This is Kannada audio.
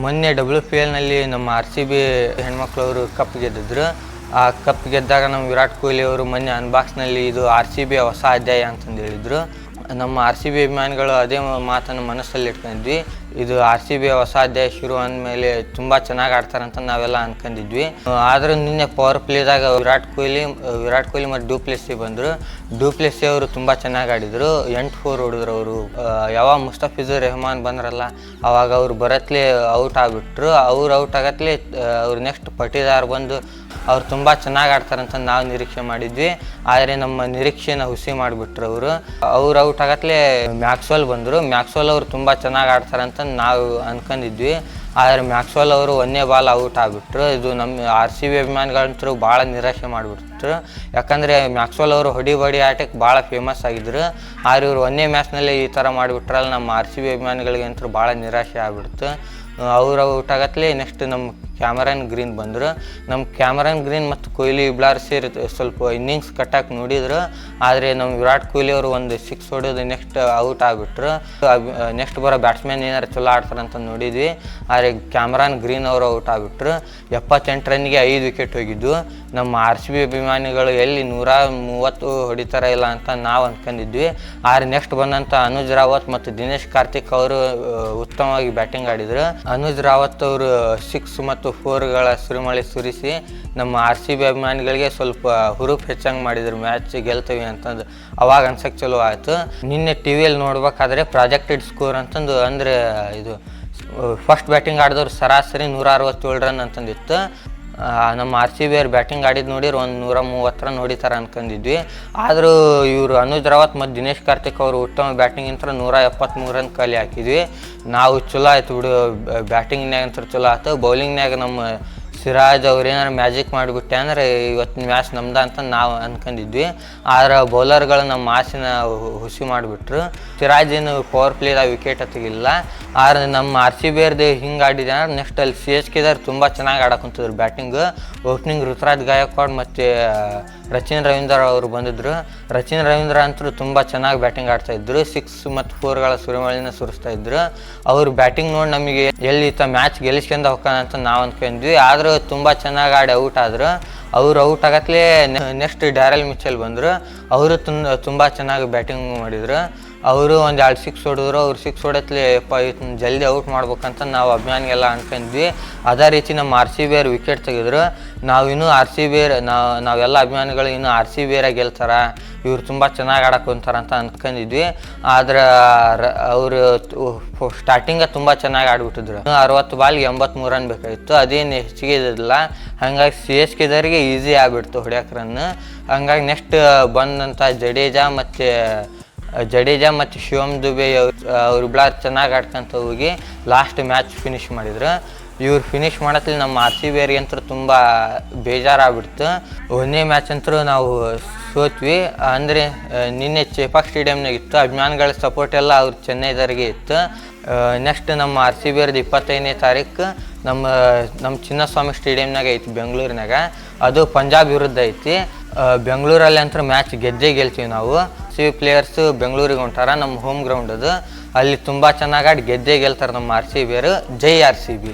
ಮೊನ್ನೆ ಡಬ್ಲ್ಯೂ ಪಿ ಎಲ್ನಲ್ಲಿ ನಮ್ಮ ಆರ್ ಸಿ ಬಿ ಹೆಣ್ಮಕ್ಳವರು ಕಪ್ ಗೆದ್ದಿದ್ರು. ಆ ಕಪ್ ಗೆದ್ದಾಗ ನಮ್ಮ ವಿರಾಟ್ ಕೊಹ್ಲಿ ಅವರು ಮೊನ್ನೆ ಅನ್ಬಾಕ್ಸ್ನಲ್ಲಿ ಇದು ಆರ್ ಸಿ ಬಿ ಹೊಸ ಅಧ್ಯಾಯ ಅಂತಂದು ಹೇಳಿದರು. ನಮ್ಮ ಆರ್ ಸಿ ಬಿ ಅಭಿಮಾನಿಗಳು ಅದೇ ಮಾತನ್ನು ಮನಸ್ಸಲ್ಲಿ ಇಟ್ಕೊಂಡಿದ್ವಿ. ಇದು ಆರ್ ಸಿ ಬಿ ಹೊಸ ಅಧ್ಯಾಯ ಶುರು ಅಂದಮೇಲೆ ತುಂಬ ಚೆನ್ನಾಗಿ ಆಡ್ತಾರಂತ ನಾವೆಲ್ಲ ಅನ್ಕೊಂಡಿದ್ವಿ. ಆದರೂ ನಿನ್ನೆ ಪವರ್ ಪ್ಲೇದಾಗ ವಿರಾಟ್ ಕೊಹ್ಲಿ ವಿರಾಟ್ ಕೊಹ್ಲಿ ಮತ್ತು ಡೂಪ್ಲೆಸ್ಸಿ ಬಂದರು. ಡೂಪ್ಲೆಸ್ಸಿ ಅವರು ತುಂಬ ಚೆನ್ನಾಗಿ ಆಡಿದರು. ಎಂಟು ಫೋರ್ ಹೊಡಿದ್ರು ಅವರು. ಯಾವಾಗ ಮುಸ್ತಫಿಜುರ್ ರೆಹಮಾನ್ ಬಂದ್ರಲ್ಲ, ಅವಾಗ ಅವ್ರು ಬರತ್ಲೇ ಔಟ್ ಆಗಿಬಿಟ್ರು. ಅವ್ರು ಔಟ್ ಆಗತ್ಲೆ ಅವ್ರು ನೆಕ್ಸ್ಟ್ ಪಟಿದಾರ್ ಬಂದು ಅವ್ರು ತುಂಬ ಚೆನ್ನಾಗಿ ಆಡ್ತಾರಂತ ನಾವು ನಿರೀಕ್ಷೆ ಮಾಡಿದ್ವಿ. ಆದರೆ ನಮ್ಮ ನಿರೀಕ್ಷೆನ ಹುಸಿ ಮಾಡಿಬಿಟ್ರು ಅವರು. ಅವ್ರು ಔಟ್ ಆಗತ್ಲೆ ಮ್ಯಾಕ್ಸ್ವೆಲ್ ಬಂದರು. ಮ್ಯಾಕ್ಸ್ವೆಲ್ ಅವರು ತುಂಬ ಚೆನ್ನಾಗಿ ಆಡ್ತಾರಂತ ನಾವು ಅಂದ್ಕೊಂಡಿದ್ವಿ ಆದರೆ ಮ್ಯಾಕ್ಸ್ವೆಲ್ ಅವರು ಒಂದೇ ಬಾಲ್ ಔಟ್ ಆಗಿಬಿಟ್ರು. ಇದು ನಮ್ಮ ಆರ್ ಸಿ ಬಿ ಅಭಿಮಾನಿಗಳಂತರೂ ಭಾಳ ನಿರಾಶೆ ಮಾಡಿಬಿಟ್ರು. ಯಾಕಂದರೆ ಮ್ಯಾಕ್ಸ್ವೆಲ್ ಅವರು ಹೊಡಿ ಬಡಿ ಆಟಕ್ಕೆ ಭಾಳ ಫೇಮಸ್ ಆಗಿದ್ರು. ಆದರೆ ಇವರು ಒಂದೇ ಮ್ಯಾಚ್ನಲ್ಲಿ ಈ ಥರ ಮಾಡಿಬಿಟ್ರಲ್ಲ, ನಮ್ಮ ಆರ್ ಸಿ ಬಿ ಅಭಿಮಾನಿಗಳಿಗೆ ಅಂತೂ ಭಾಳ ನಿರಾಶೆ ಆಗ್ಬಿಡ್ತು. ಅವ್ರು ಔಟ್ ಆಗತ್ಲೇ ನೆಕ್ಸ್ಟ್ ನಮ್ಮ ಕ್ಯಾಮರನ್ ಗ್ರೀನ್ ಬಂದರು. ನಮ್ಮ ಕ್ಯಾಮರನ್ ಗ್ರೀನ್ ಮತ್ತು ಕೊಹ್ಲಿ ಇಬ್ಲಾರ್ ಸೇರಿ ಸ್ವಲ್ಪ ಇನ್ನಿಂಗ್ಸ್ ಕಟ್ಟಕ್ಕೆ ನೋಡಿದ್ರು. ಆದರೆ ನಮ್ಮ ವಿರಾಟ್ ಕೊಹ್ಲಿ ಅವರು ಒಂದು ಸಿಕ್ಸ್ ಹೊಡೆದು ನೆಕ್ಸ್ಟ್ ಔಟ್ ಆಗಿಬಿಟ್ರು. ನೆಕ್ಸ್ಟ್ ಬರೋ ಬ್ಯಾಟ್ಸ್ಮನ್ ಏನಾರು ಚಲೋ ಆಡ್ತಾರಂತ ನೋಡಿದ್ವಿ. ಆದರೆ ಕ್ಯಾಮ್ರಾನ್ ಗ್ರೀನ್ ಅವರು ಔಟ್ ಆಗಿಬಿಟ್ರು. ಎಪ್ಪತ್ತೆಂಟು ರನ್ಗೆ ಐದು ವಿಕೆಟ್ ಹೋಗಿದ್ದು. ನಮ್ಮ ಆರ್ ಸಿ ಬಿ ಅಭಿಮಾನಿಗಳು ಎಲ್ಲಿ ನೂರ ಮೂವತ್ತು ಹೊಡಿತಾರ ಇಲ್ಲ ಅಂತ ನಾವು ಅಂದ್ಕೊಂಡಿದ್ವಿ ಆದರೆ ನೆಕ್ಸ್ಟ್ ಬಂದಂಥ ಅನುಜ್ ರಾವತ್ ಮತ್ತು ದಿನೇಶ್ ಕಾರ್ತಿಕ್ ಅವರು ಉತ್ತಮವಾಗಿ ಬ್ಯಾಟಿಂಗ್ ಆಡಿದರು. ಅನುಜ್ ರಾವತ್ ಅವರು ಸಿಕ್ಸ್ ಮತ್ತು ಫೋರ್ಗಳ ಸುರಿಮಳೆ ಸುರಿಸಿ ನಮ್ಮ ಆರ್ ಸಿ ಬಿ ಅಭಿಮಾನಿಗಳಿಗೆ ಸ್ವಲ್ಪ ಹುರುಪು ಹೆಚ್ಚಂಗೆ ಮಾಡಿದ್ರು ಮ್ಯಾಚ್ ಗೆಲ್ತೀವಿ ಅಂತಂದು ಅವಾಗ ಅನ್ಸಕ್ಕೆ ಚಲೋ ಆಯಿತು. ನಿನ್ನೆ ಟಿ ವಿಯಲ್ಲಿ ನೋಡ್ಬೇಕಾದ್ರೆ ಪ್ರಾಜೆಕ್ಟೆಡ್ ಸ್ಕೋರ್ ಅಂತಂದು ಅಂದರೆ ಇದು ಫಸ್ಟ್ ಬ್ಯಾಟಿಂಗ್ ಆಡಿದವ್ರು ಸರಾಸರಿ ನೂರ ಅರವತ್ತೇಳು ರನ್ ಅಂತಂದಿತ್ತು. ನಮ್ಮ ಆರ್ ಸಿ ಬಿ ಅವ್ರು ಬ್ಯಾಟಿಂಗ್ ಆಡಿದ್ದು ನೋಡಿರು ಒಂದು ನೂರ ಮೂವತ್ತರ ನೋಡಿತಾರೆ ಅನ್ಕೊಂಡಿದ್ವಿ ಆದರೂ ಇವರು ಅನುಜ್ ರಾವತ್ ಮತ್ತು ದಿನೇಶ್ ಕಾರ್ತಿಕ್ ಅವರು ಉತ್ತಮ ಬ್ಯಾಟಿಂಗ್ ಅಂತ ನೂರ ಎಪ್ಪತ್ತ್ಮೂರು ಕಲಿ ಹಾಕಿದ್ವಿ. ನಾವು ಚಲೋ ಆಯ್ತು ಬಿಡು ಬ್ಯಾಟಿಂಗ್ನಾಗ ಅಂತ ಚಲೋ ಆಯ್ತು ಬೌಲಿಂಗ್ನಾಗ ನಮ್ಮ ಸಿರಾಜ್ ಅವ್ರು ಏನಾರು ಮ್ಯಾಜಿಕ್ ಮಾಡಿಬಿಟ್ಟೆ ಅಂದರೆ ಇವತ್ತಿನ ಮ್ಯಾಚ್ ನಮ್ದು ಅಂತ ನಾವು ಅಂದ್ಕೊಂಡಿದ್ವಿ ಆದರೆ ಬೌಲರ್ಗಳು ನಮ್ಮ ಮಾಸಿನ ಹುಸಿ ಮಾಡಿಬಿಟ್ರು. ಸಿರಾಜ್ ಏನು ಪವರ್ ಪ್ಲೇದಾಗ ವಿಕೆಟ್ ತೆಗಿಲ್ಲ ಆದ್ರೆ ನಮ್ಮ ಆರ್ ಸಿ ಬಿ ಹಿಂಗೆ ಆಡಿದೆ ಅಂದ್ರೆ ನೆಕ್ಸ್ಟ್ ಅಲ್ಲಿ ಸಿ ಎಚ್ ಕೆದವ್ರು ತುಂಬ ಚೆನ್ನಾಗಿ ಆಡಕ್ಕಂತಿದ್ರು ಬ್ಯಾಟಿಂಗ್ ಓಪನಿಂಗ್ ಋತುರಾಜ್ ಗಾಯಕ್ವಾಡ್ ಮತ್ತು ರಚಿನ್ ರವೀಂದ್ರ ಅವರು ಬಂದಿದ್ರು. ರಚಿನ್ ರವೀಂದ್ರ ಅಂತೂ ತುಂಬ ಚೆನ್ನಾಗಿ ಬ್ಯಾಟಿಂಗ್ ಆಡ್ತಾ ಇದ್ರು. ಸಿಕ್ಸ್ ಮತ್ತು ಫೋರ್ಗಳ ಸುರಿಮಳಿನ ಸುರಿಸ್ತಾ ಇದ್ರು. ಅವ್ರ ಬ್ಯಾಟಿಂಗ್ ನೋಡಿ ನಮಗೆ ಎಲ್ಲಿ ಈತ ಮ್ಯಾಚ್ ಗೆಲ್ಲಿಸ್ಕೊಂಡು ಹೋಗ್ತಾನೆ ಅಂತ ನಾವು ಅಂದ್ಕೊಂಡ್ವಿ ಆದರೂ ತುಂಬ ಚೆನ್ನಾಗಿ ಆಡಿ ಔಟ್ ಆದರು. ಅವ್ರು ಔಟ್ ಆಗತ್ಲೇ ನೆಕ್ಸ್ಟ್ ಡ್ಯಾರಲ್ ಮಿಚೆಲ್ ಬಂದರು. ಅವರು ತುಂಬ ತುಂಬ ಚೆನ್ನಾಗಿ ಬ್ಯಾಟಿಂಗ್ ಮಾಡಿದ್ರು. ಅವರು ಒಂದು ಎರಡು ಸಿಕ್ಸ್ ಹೊಡೆದ್ರು, ಅವ್ರು ಸಿಕ್ಸ್ ಹೊಡೆತ್ಲಿ, ಯಪ್ಪ, ಇವ್ನ ಜಲ್ದಿ ಔಟ್ ಮಾಡ್ಬೇಕಂತ ನಾವು ಅಭಿಮಾನಿಗೆಲ್ಲ ಅನ್ಕೊಂಡ್ವಿ. ಅದೇ ರೀತಿ ನಮ್ಮ ಆರ್ ಸಿ ಬಿ ವಿಕೆಟ್ ತೆಗೆದ್ರು. ನಾವು ಇನ್ನೂ ಆರ್ ಸಿ ಬಿ ನಾವು, ನಾವೆಲ್ಲ ಅಭಿಮಾನಿಗಳು ಇನ್ನೂ ಆರ್ ಸಿ ಬಿ ಗೆಲ್ತಾರೆ? ಇವ್ರು ತುಂಬ ಚೆನ್ನಾಗಿ ಆಡಕ್ಕೆ ಹೊಂತಾರೆ ಅಂತ ಅಂದ್ಕೊಂಡಿದ್ವಿ ಆದ್ರೆ ಅವರು ಸ್ಟಾರ್ಟಿಂಗ ತುಂಬ ಚೆನ್ನಾಗಿ ಆಡ್ಬಿಟ್ಟಿದ್ರು. ಅರವತ್ತು ಬಾಲ್ಗೆ ಎಂಬತ್ಮೂರು ರನ್ ಬೇಕಾಗಿತ್ತು. ಅದೇನು ಹೆಚ್ಚಿಗೆ ಇದ್ದಿಲ್ಲ ಹಂಗಾಗಿ ಸಿ ಎಸ್ ಕೆದವರಿಗೆ ಈಸಿ ಆಗ್ಬಿಡ್ತು ಹೊಡ್ಯಾಕ ರನ್ ಹಂಗಾಗಿ ನೆಕ್ಸ್ಟ್ ಬಂದಂಥ ಜಡೇಜಾ ಮತ್ತು ಜಡೇಜಾ ಮತ್ತು ಶಿವಮ್ ದುಬೆ ಅವ್ರು ಇಬ್ಬರು ಚೆನ್ನಾಗಿ ಆಡ್ಕೊಂತ ಹೋಗಿ ಲಾಸ್ಟ್ ಮ್ಯಾಚ್ ಫಿನಿಶ್ ಮಾಡಿದ್ರು. ಇವ್ರು ಫಿನಿಶ್ ಮಾಡತ್ಲಿ ನಮ್ಮ ಆರ್ ಸಿ ಬಿ ಅಂತೂ ತುಂಬ ಬೇಜಾರಾಗ್ಬಿಡ್ತು. ಒಂದೇ ಮ್ಯಾಚ್ ಅಂತೂ ನಾವು ಸೋತ್ವಿ. ಅಂದರೆ ನಿನ್ನೆ ಚೇಪಾಕ್ ಸ್ಟೇಡಿಯಮ್ನಾಗ ಇತ್ತು. ಅಭಿಮಾನಿಗಳ ಸಪೋರ್ಟ್ ಎಲ್ಲ ಅವ್ರು ಚೆನ್ನೈದವ್ರಿಗೆ ಇತ್ತು. ನೆಕ್ಸ್ಟ್ ನಮ್ಮ ಆರ್ ಸಿ ಬಿ ಅವ್ರದ್ದು ಇಪ್ಪತ್ತೈದನೇ ತಾರೀಕು ನಮ್ಮ ನಮ್ಮ ಚಿನ್ನಸ್ವಾಮಿ ಸ್ಟೇಡಿಯಮ್ನಾಗ ಐತಿ ಬೆಂಗಳೂರಿನಾಗ. ಅದು ಪಂಜಾಬ್ ವಿರುದ್ಧ ಐತಿ. ಬೆಂಗಳೂರಲ್ಲಿ ಅಂತೂ ಮ್ಯಾಚ್ ಗೆದ್ದೇ ಗೆಲ್ತೀವಿ ನಾವು. ಸಿ ಪ್ಲೇಯರ್ಸ್ ಬೆಂಗಳೂರಿಗೆ ಹೊಂಟಾರ ನಮ್ಮ ಹೋಮ್ ಗ್ರೌಂಡ್ ಅದು. ಅಲ್ಲಿ ತುಂಬ ಚೆನ್ನಾಗಿ ಆಡಿ ಗೆದ್ದೇ ಗೆಲ್ತಾರೆ ನಮ್ಮ ಆರ್ ಸಿ ಬಿಯರು ಜೈ ಆರ್ ಸಿ ಬಿ